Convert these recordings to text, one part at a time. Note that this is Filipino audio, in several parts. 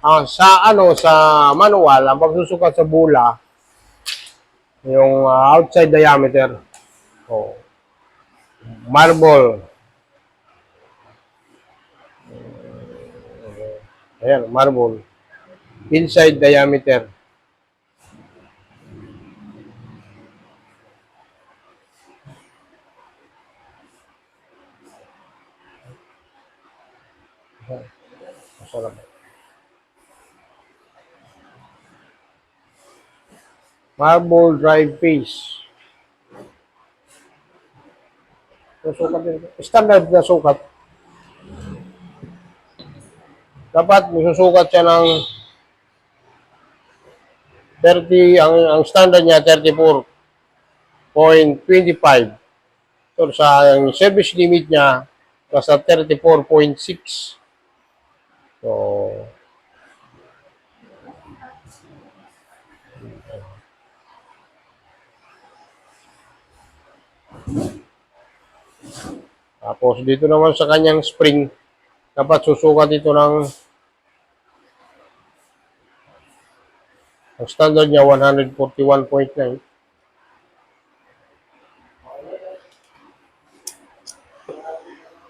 Ah, sa ano sa manual, ang pagsusukat sa bula yung ah, outside diameter. Oh. Marble. Ayan, marble. Inside diameter. Masarap. Marble drive face. Yung sukat din. Standard na sukat. Dapat susukat siya ng 30, ang, ang standard niya 34.25. So sa ang service limit niya, nasa 34.6. So, Tapos dito naman sa kanyang spring, dapat susukat ito ng ang standard niya 141.9.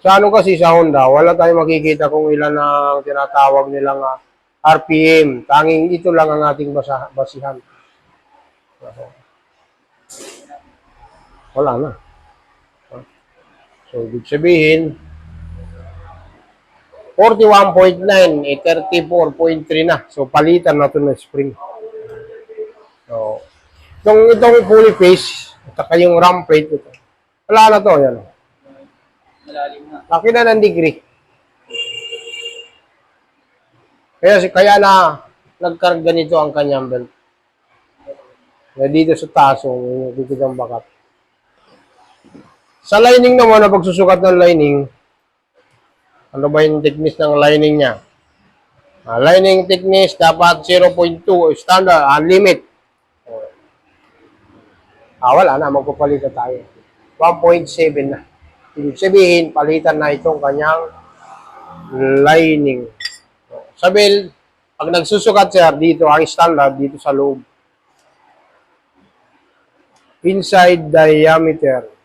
Sa ano kasi sa Honda, wala tayong makikita kung ilan ang tinatawag nilang ah, RPM. Tanging ito lang ang ating basa, basihan. Wala na. So, ibig sabihin, 41.9, eh 34.3 na. So, palitan na ito ng spring. So, itong, itong fully face, at saka yung ram plate ito, wala na to, yan. Malalim na. Laki na ng degree. Kaya, si- kaya na nagkarga nito ang kanyang belt. Na dito sa taso, dito ng bakat. Sa lining naman, na pagsusukat ng lining, ano ba yung thickness ng lining niya? Ah, lining thickness dapat 0.2 standard, ah, limit. Ah, wala na, magpapalit na tayo. 1.7 na. Ibig sabihin, palitan na itong kanyang lining. Sa bell, pag nagsusukat sir, dito ang standard, dito sa loob. Inside diameter.